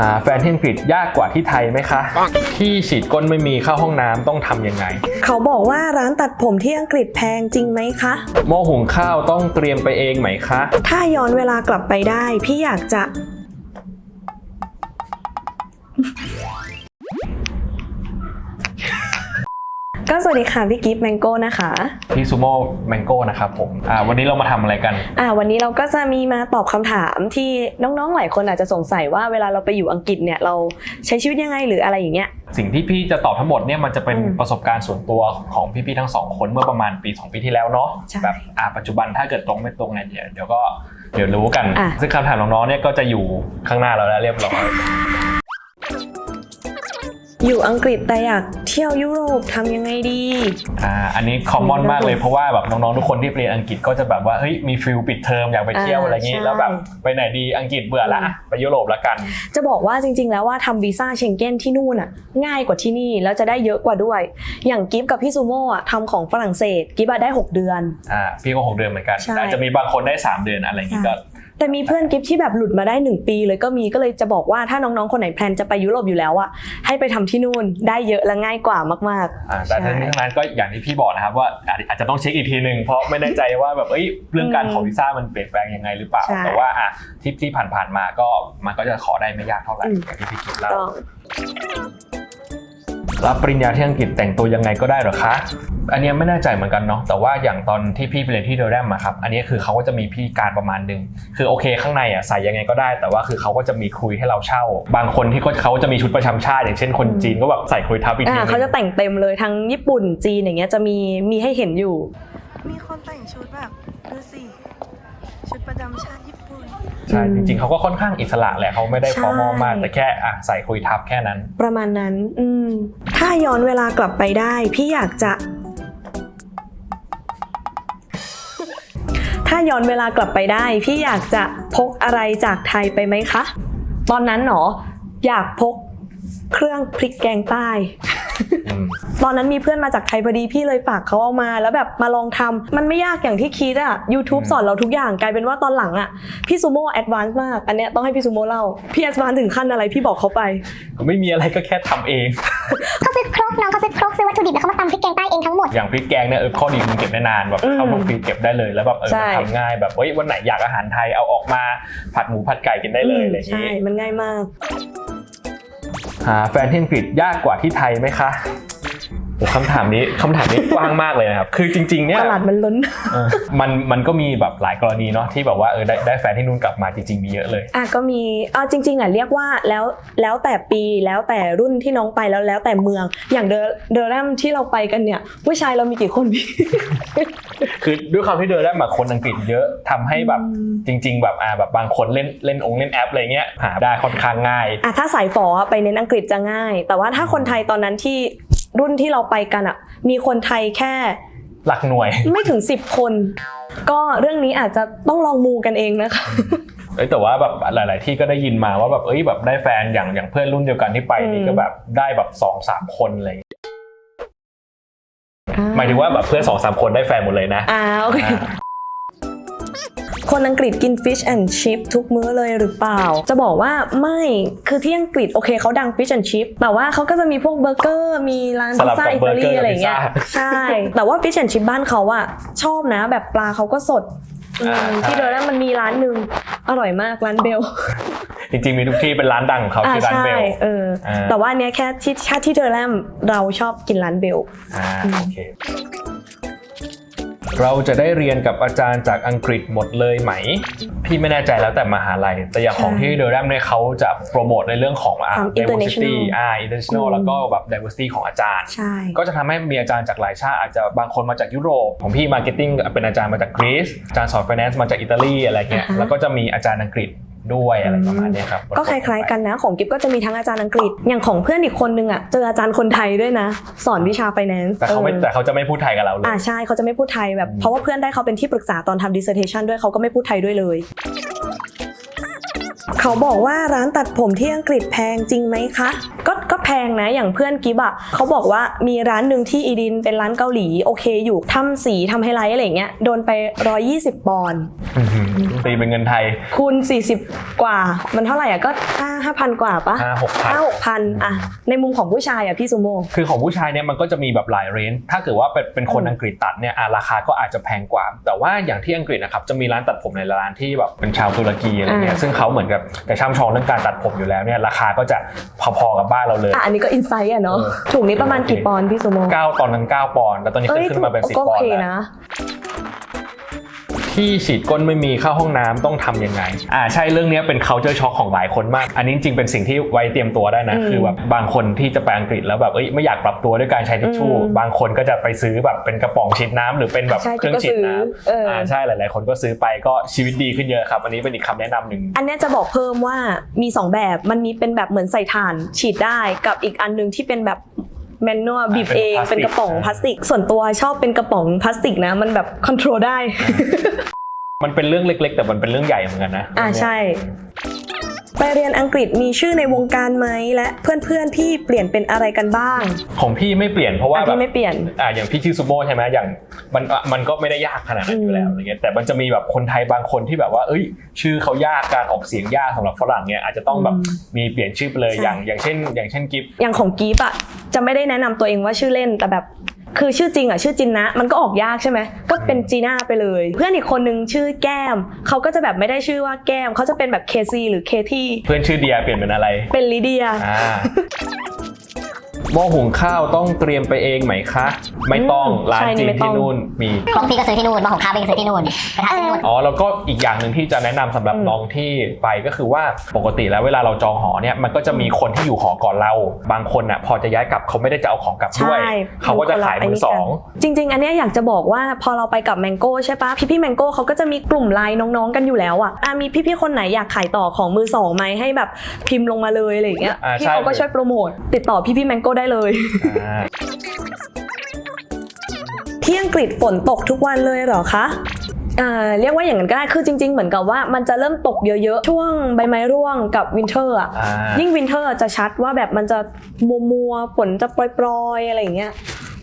หาแฟนที่อังกฤษยากกว่าที่ไทยไหมคะ ที่ฉีดก้นไม่มีเข้าห้องน้ำต้องทำยังไง เขาบอกว่าร้านตัดผมที่อังกฤษแพงจริงไหมคะ หม้อหุงข้าวต้องเตรียมไปเองไหมคะ ถ้าย้อนเวลากลับไปได้ พี่อยากจะ ก็สวัสดีค่ะพี่กิฟต์แมงโก้นะคะพี่ซูโม่แมงโก้นะครับผมอ่าวันนี้เรามาทำอะไรกัน อ่าวันนี้เราก็จะมีมาตอบคำถามที่น้องๆหลายคนอาจจะสงสัยว่าเวลาเราไปอยู่อังกฤษเนี่ยเราใช้ชีวิตยังไงหรืออะไรอย่างเงี้ย สิ่งที่พี่จะตอบทั้งหมดเนี่ยมันจะเป็นอืมประสบการณ์ส่วนตัวของพี่ๆทั้งสองคนเมื่อประมาณปี 2 ปีที่แล้วเนาะใช่แบบอ่าปัจจุบันถ้าเกิดตรงไม่ตรงเนี่ยเดี๋ยวเดี๋ยวก็เดี๋ยวรู้กัน อะ ซึ่งคำถามน้องๆเนี่ยก็จะอยู่ข้างหน้าเราแล้วเรียบร้อย อยู่อังกฤษแต่อยากเที่ยวยุโรปทำยังไงดี อ่าอันนี้คอมมอนมากเลยเพราะว่าแบบน้องๆทุกคนที่ไปเรียนอังกฤษก็จะแบบว่าเฮ้ยมีฟิลปิดเทอมอยากไปเที่ยวอ่าอะไรอย่างงี้ใช่ แล้วแบบไปไหนดีอังกฤษเบื่อละอะไปยุโรปละกัน จะบอกว่าจริง ๆ แล้วว่าทำวีซ่าเชงเก้นที่นู่นอะง่ายกว่าที่นี่แล้วจะได้เยอะกว่าด้วย อย่างกิฟกับพี่ซูโม่อะทำของฝรั่งเศสกิฟอะได้ 6 เดือน อ่าพี่ก็หกเดือนเหมือนกันใช่แต่อาจจะมีบางคนได้ 3 เดือนอะไรอย่างงี้ก็ แต่มีเพื่อนกิฟที่แบบหลุดมาได้ 1 ปีเลยก็มีก็เลยจะบอกว่าถ้าน้องๆคนไหนแพลนจะไปยุโรปอยู่แล้วอะให้ไปทำที่นู่นได้เยอะและง่ายกว่ามากอ่าแต่ทั้งนี้ทั้งนั้นก็อย่างที่พี่บอกนะครับว่าอาจอาจจะต้องเช็คอีกทีหนึ่งเพราะไม่แน่ใจว่าแบบเอ้ยเรื่องการขอวีซ่ามันเปลี่ยนแปลงยังไงหรือเปล่าใช่แต่ว่าอะที่ที่ผ่านๆมาก็มันก็จะขอได้ไม่ยากเท่าไหร่อืมอย่างที่พี่คิดๆแล้วต้อง รับปริญญาที่อังกฤษแต่งตัวยังไงก็ได้เหรอคะ อันเนี้ยไม่แน่ใจเหมือนกันเนาะ แต่ว่าอย่างตอนที่พี่ไปเรียนที่เดลแรมอะครับ อันนี้คือเขาก็จะมีพี่การประมาณหนึ่งคือโอเคข้างในอะใส่ยังไงก็ได้ แต่ว่าคือเขาก็จะมีคุยให้เราเช่า บางคนที่ก็เขาจะมีชุดประจำชาติ อย่างเช่นคนจีนก็แบบใส่คุยทับอีกทีอ่านึงเขาจะแต่งเต็มเลยทั้งญี่ปุ่นจีนอย่างเงี้ยจะมีมีให้เห็นอยู่ มีคนแต่งชุดแบบดูสิชุดประจำชาติญี่ปุ่น ใช่จริงๆเขาก็ค่อนข้างอิสระแหละเขาไม่ได้ใช่ฟอร์มอลมากแต่แค่อะใส่คุยทับแค่นั้น ประมาณนั้นอืมถ้าย้อนเวลากลับไปได้ พี่อยากจะ ถ้าย้อนเวลากลับไปได้ พี่อยากจะพกอะไรจากไทยไปไหมคะ ตอนนั้นหนออยากพกเครื่องพริกแกงใต้อืม ตอนนั้นมีเพื่อนมาจากไทยพอดีพี่เลยฝากเขาเอามาแล้วแบบมาลองทำมันไม่ยากอย่างที่คิดอะ YouTube อืมสอนเราทุกอย่างกลายเป็นว่าตอนหลังอะพี่ซูโม่แอดวานซ์มาก อันเนี้ยต้องให้พี่ซูโม่เล่า พี่แอดวานซ์ถึงขั้นอะไรพี่บอกเขาไป ไม่มีอะไรก็แค่ทำเองเขาซื้อครกน้องเขาซื้อครกซื้อวัตถุดิบแล้วเขามาตำพริกแกงใต้เองทั้งหมด อย่างพริกแกงเนี่ยเออข้อดีมันเก็บได้นานแบบอืมเข้ามาฟรีเก็บได้เลยแล้วแบบเออใช่มันทำง่ายแบบเฮ้ยวันไหนอยากอาหารไทยเอาออกมาผัดหมูผัดไก่กินได้เลยอะไรอย่างใช่งี้มันง่ายมาก หาแฟนที่อังกฤษยากกว่าที่ไทยไหมคะ คำถามนี้คำถามนี้กว้างมากเลยนะครับ คือจริง ๆ เนี่ยตลาดมันล้นเออมันมันก็มีแบบหลายกรณีเนาะที่แบบว่าเออได้ได้แฟนที่นู่นกลับมาจริง ๆ มีเยอะเลย อะก็มีเอาจริงๆอะเรียกว่าแล้วแล้วแต่ปีแล้วแต่รุ่นที่น้องไปแล้วแล้วแต่เมือง อย่างเดอเดอแรมที่เราไปกันเนี่ย ผู้ชายเรามีกี่คนพี่ คือด้วยความที่เดินได้มาคนอังกฤษเยอะทำให้แบบอืมจริง ๆ แบบอ่าแบบบางคนเล่นเล่นองค์เล่นแอปอะไรเงี้ยหาได้ค่อนข้างง่ายอะถ้าสายฝอไปเน้นอังกฤษจะง่าย แต่ว่าถ้าคนไทยตอนนั้นที่ รุ่นที่เราไปกันอะมีคนไทยแค่ หลักหน่วย ไม่ถึง 10 คน ก็เรื่องนี้อาจจะต้องลองมูกันเองนะคะ เอ้ยแต่ว่าแบบหลาย ๆ ที่ก็ได้ยินมาว่าแบบเอ้ยแบบได้แฟนอย่างอย่างเพื่อนรุ่นเดียวกันที่ไปนี่อืมก็แบบได้แบบสองสามคนอะไรอย่างเลยหมายถึงว่าแบบเพื่อนสองสามคนได้แฟนหมดเลยนะ อ่าโอเค อ่า คนอังกฤษกิน fish and chip ทุกมื้อเลยหรือเปล่า จะบอกว่าไม่คือที่อังกฤษโอเคเขาดัง fish and chip แต่ว่าเขาก็จะมีพวกเบอร์เกอร์มีร้านสพิลัซบซ่ากับอิตาลีเบอร์เกอร์อะไรอย่างเงี้ยกับพิซซ่า ใช่ แต่ว่า fish and chip บ้านเขาอะชอบนะ แบบปลาเขาก็สดอืมอ่าที่เดอแล้วมันมีร้านหนึ่งอร่อยมากร้านเบลจริงๆมีทุกที่เป็นร้านดังของเขาอ่าชื่อร้านใช่เบล เอออ่าแต่ว่าอันเนี้ยแค่ที่ถ้าที่เดอแรมเราชอบกินร้านเบล อ่าโอเค เราจะได้เรียนกับอาจารย์จากอังกฤษหมดเลยไหม พี่ไม่แน่ใจแล้วแต่มหาลัย แต่อย่างของใช่ที่เดอแรมเนี่ยเขาจะโปรโมทในเรื่องของอ่าความ diversity international อ่า international อืมแล้วก็แบบ diversity ของอาจารย์ใช่ก็จะทำให้มีอาจารย์จากหลายชาติอาจจะบางคนมาจากยุโรป ของพี่มาร์เก็ตติ้งเป็นอาจารย์มาจากกรีซอาจารย์สอน finance มาจากอิตาลีอะไรเงี้ยอ่าฮะแล้วก็จะมีอาจารย์อังกฤษ ด้วยอะไรประมาณเนี้ยครับก็คล้ายๆกันนะ ของกิฟก็จะมีทั้งอาจารย์อังกฤษ อย่างของเพื่อนอีกคนนึงอะเจออาจารย์คนไทยด้วยนะ สอนวิชาไฟแนนซ์แต่เขาไม่แต่เขาจะไม่พูดไทยกับเราเลยอ่าใช่เขาจะไม่พูดไทยแบบเพราะว่าเพื่อนได้เขาเป็นที่ปรึกษาตอนทำ dissertation ด้วยเขาก็ไม่พูดไทยด้วยเลย เขาบอกว่าร้านตัดผมที่อังกฤษแพงจริงไหมคะ ก็ก็แพแพงนะอย่างเพื่อนกิฟอะเขาบอกว่ามีร้านหนึ่งที่อีดินเป็นร้านเกาหลีโอเคอยู่ทำสีทำไฮไลท์อะไรอย่างเงี้ยโดนไป 120ปอนด์อื้อหือตีเป็นเงินไทย คูณ 40 กว่า มันเท่าไหร่อะก็ห้าพันกว่าปะห้าหกพันห้าหกพันอะในมุมของผู้ชายอะพี่ซูโม่คือของผู้ชายเนี่ยมันก็จะมีแบบหลายเรนจ์ถ้าเกิดว่าเป็นเป็นคนอืมอังกฤษตัดเนี่ยอะราคาก็อาจจะแพงกว่า แต่ว่าอย่างที่อังกฤษนะครับจะมีร้านตัดผมในร้านที่แบบเป็นชาวตุรกีอะไรเงี้ยซึ่งเขาเหมือนกับแต่ช่ำชองเรื่องการตัดผมอยู่แล้วเนี่ยราคาก็จะพอๆกับบ้านเราเลยอะอันนี้ก็อินไซต์อะเนาะเออถุงนี้ประมาณกี่ปอนด์พี่ซูโม่เก้าตอนนั้นเก้าปอนด์แล้วตอนนี้ขึ้นขึ้นมาเป็นสิบก็ปโออนเคด์แล้วนะ ที่ฉีดก้นไม่มีเข้าห้องน้ำต้องทำยังไง อ่าใช่เรื่องเนี้ยเป็น culture shock ของหลายคนมาก อันนี้จริงๆเป็นสิ่งที่ไว้เตรียมตัวได้นะอืมคือแบบบางคนที่จะไปอังกฤษแล้วแบบเอ้ยไม่อยากปรับตัวด้วยการใช้ทิชชู่อืมบางคนก็จะไปซื้อแบบเป็นกระป๋องฉีดน้ำหรือเป็นแบบใช่เครื่องฉีดน้ก็ซื้อเออำอ่อ่าใช่หลาย ๆ คนก็ซื้อไปก็ชีวิตดีขึ้นเยอะครับ อันนี้เป็นอีกคำแนะนำหนึ่งอันเนี้ยจะบอกเพิ่มว่ามี 2 แบบมันมีเป็นแบบเหมือนใส่ถ่านฉีดได้กับอีกอันหนึงที่เป็นแบบ แมนนวลบีบเป็นเองพลาสติกเป็นกระป๋องพลาสติก ส่วนตัวชอบเป็นกระป๋องพลาสติกนะ มันแบบคอนโทรลได้ มันเป็นเรื่องเล็ก ๆ แต่มันเป็นเรื่องใหญ่เหมือนกันนะ อ่าใช่ ไปเรียนอังกฤษมีชื่อในวงการไหมและเพื่อนๆพี่เปลี่ยนเป็นอะไรกันบ้าง ของพี่ไม่เปลี่ยนเพราะว่าอะแบบพี่ไม่เปลี่ยน อ่าอย่างพี่ชื่อซูโม่ใช่ไหมอย่างมันอะมันก็ไม่ได้ยากขนาดนั้นอยู่แล้วอืมอะไรเงี้ยแต่มันจะมีแบบคนไทยบางคนที่แบบว่า เอ้ย ชื่อเขายากการออกเสียงยากสำหรับฝรั่งเนี่ยอาจจะต้องแบบมีเปลี่ยนชื่อไปเลยใช่ อย่างอย่างเช่น อย่างเช่นกิฟ อย่างของกีฟอะ จะไม่ได้แนะนำตัวเองว่าชื่อเล่นแต่แบบ คือชื่อจริงอะชื่อจินนะ มันก็ออกยากใช่ไหมก็เป็นจีน่าไปเลย เพื่อนอีกคนนึงชื่อแก้มเขาก็จะแบบไม่ได้ชื่อว่าแก้มเขาจะเป็นแบบเคซีหรือเคที่เพื่อนชื่อเดียเปลี่ยนเป็นอะไร เป็นลิเดียอ่า หม้อหุงข้าวต้องเตรียมไปเองไหมคะ ไม่ต้องอืมร้านใช่นี่จีนไม่ต้องที่นู่นมีครกพี่ก็ซื้อที่นู่นมาของข้าวพี่ก็ซื้อที่นู่นกระทะที่นู่นอ๋อแล้วก็อีกอย่างหนึ่งที่จะแนะนำสำหรับอืมน้องที่ไปก็คือว่าปกติแล้วเวลาเราจองหอเนี่ยมันก็จะมีคนที่อยู่หอก่อนเรา บางคนอะพอจะย้ายกลับเขาไม่ได้จะเอาของกลับด้วยใช่เขาก็จะขายมือสองจริง ๆ อันเนี้ยอยากจะบอกว่าพอเราไปกับแมงโก้ใช่ปะพี่ๆแมงโก้เขาก็จะมีกลุ่มไลน์น้องๆกันอยู่แล้วอะอะมีพี่ๆคนไหนอยากขายต่อของมือสองไหมให้แบบพิมพ์ลงมาเลยอะไรอย่างเงี้ยอ่าพี่ใช่เขาก็ช่วยโปรโมทติดต่อพี่ๆแมงโก้ได้เลยอ่าที่อังกฤษฝนตกทุกวันเลยเหรอคะอ่าเรียกว่าอย่างนั้นก็ได้ คือจริง ๆ เหมือนกับว่ามันจะเริ่มตกเยอะๆ ช่วงใบไม้ร่วงกับวินเทอร์อะอ่ายิ่งวินเทอร์จะชัดว่าแบบมันจะมัวมัวๆฝนจะปล่อยๆ อะไรอย่างเงี้ย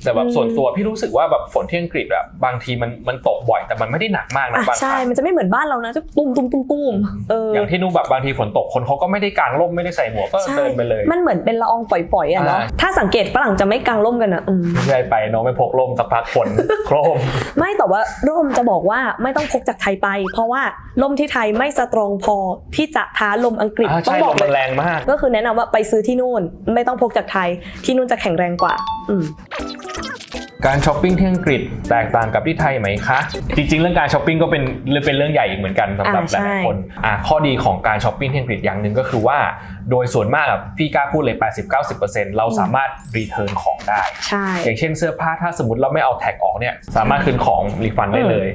แต่แบบอืมส่วนตัวพี่รู้สึกว่าแบบฝนที่อังกฤษแบบบางทีมันมันตกบ่อยแต่มันไม่ได้หนักมากนะอะบางคใช่รั้งมันจะไม่เหมือนบ้านเรานะจะตุ้มตุ้มตุ้มตุ้มเอออย่างที่นู่นแบบบางทีฝนตกคนเขาก็ไม่ได้กางร่มไม่ได้ใส่หมวกก็ใช่เดินไปเลย มันเหมือนเป็นละอองฝอยๆอะเนาะอ่าถ้าสังเกตฝรั่งจะไม่กางร่มกันอะอืมไม่ใช่ไปน้องไม่พกร่มสักพักฝนโครมไม่แต่ว่าร่มจะบอกว่าไม่ต้องพกจากไทยไป เพราะว่าร่มที่ไทยไม่สตรองพอที่จะท้าลมอังกฤษอ่าต้อใช่งบลอกมเลมันยแรงมาก ก็คือแนะนำว่าไปซื้อที่นู่นไม่ต้องพกจากไทยที่นู่นจะแข็งแรงกว่า อืม การช้อปปิ้งที่อังกฤษแตกต่างกับที่ไทยไหมคะ จริง ๆ เรื่องการช้อปปิ้งก็เป็นเป็นเรื่องใหญ่อีกเหมือนกันสำหรับหอ่าใช่ลายๆคนอะข้อดีของการช้อปปิ้งที่อังกฤษอย่างหนึ่งก็คือว่า โดยส่วนมากอะพี่กล้าพูดเลย 80-90%เราสามารถรีเทิร์นของได้ใช่อย่างเช่นเสื้อผ้าถ้าสมมติเราไม่เอาแท็กออกเนี่ยสามารถคืนของรีฟันได้เลย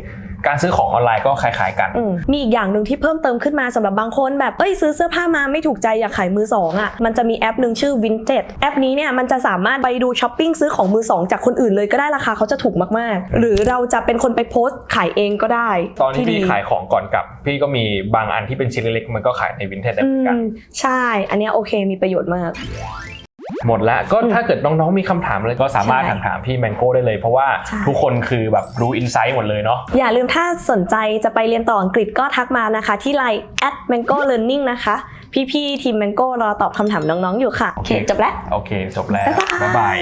การซื้อของออนไลน์ก็คล้ายๆกันอืมมีอีกอย่างหนึ่งที่เพิ่มเติมขึ้นมาสำหรับบางคนแบบเอ้ยซื้อเสื้อผ้ามาไม่ถูกใจอยากขายมือสองอะมันจะมีแอปหนึ่งชื่อ Vinted แอปนี้เนี่ยมันจะสามารถไปดูช้อปปิ้งซื้อของมือสองจากคนอื่นเลยก็ได้ราคาเขาจะถูกมากๆ หรือเราจะเป็นคนไปโพสต์ขายเองก็ได้ ตอนที่พี่ดีขายของก่อนกลับ พี่ก็มีบางอันที่เป็นชิ้นเล็กๆมันก็ขายในวินเทจได้อืเหมือนกันมใช่ อันเนี้ยโอเคมีประโยชน์มาก หมดละก็อืมถ้าเกิดน้องๆมีคำถามอะไรก็สามารถใช่ถามถามพี่แมงโก้ได้เลย เพราะว่าใช่ทุกคนคือแบบรู้อินไซต์หมดเลยเนาะอย่าลืมถ้าสนใจจะไปเรียนต่ออังกฤษก็ทักมานะคะ ที่ไลน์ at mango learning นะคะ พี่ๆทีม mango รอตอบคำถามน้องๆอยู่ค่ะ โอเค จบแล้ว โอเค จบแล้ว บ๊ายบายบ๊ายบาย